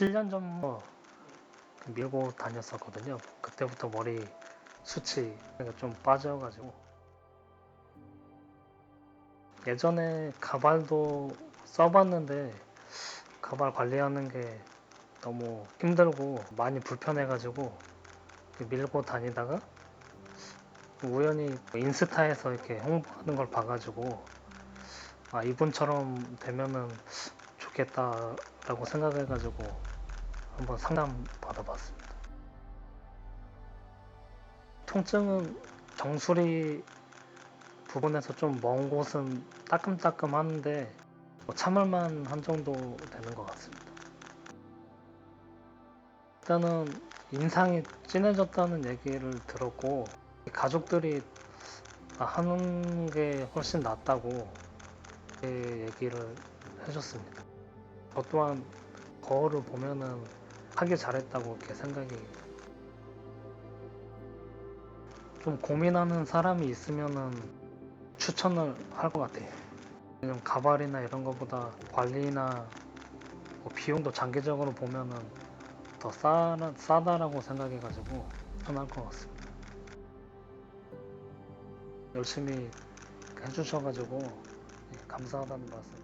7년 전부터 뭐 밀고 다녔었거든요. 그때부터 머리 수치가 좀 빠져가지고 예전에 가발도 써봤는데 가발 관리하는 게 너무 힘들고 많이 불편해가지고 밀고 다니다가 우연히 인스타에서 이렇게 홍보하는 걸 봐가지고 아 이분처럼 되면은 좋겠다라고 생각해가지고 한번 상담 받아봤습니다. 통증은 정수리 부분에서 좀 먼 곳은 따끔따끔 하는데 뭐 참을만 한 정도 되는 것 같습니다. 일단은 인상이 진해졌다는 얘기를 들었고 가족들이 아, 하는 게 훨씬 낫다고 그렇게 얘기를 해줬습니다. 저 또한 거울을 보면은 하길 잘했다고 이렇게 생각이 좀 고민하는 사람이 있으면은 추천을 할 것 같아요. 왜냐면 가발이나 이런 것보다 관리나 뭐 비용도 장기적으로 보면은 더 싸, 싸다라고 생각해가지고 편할 것 같습니다. 열심히 해주셔가지고 예, 감사하다는 말씀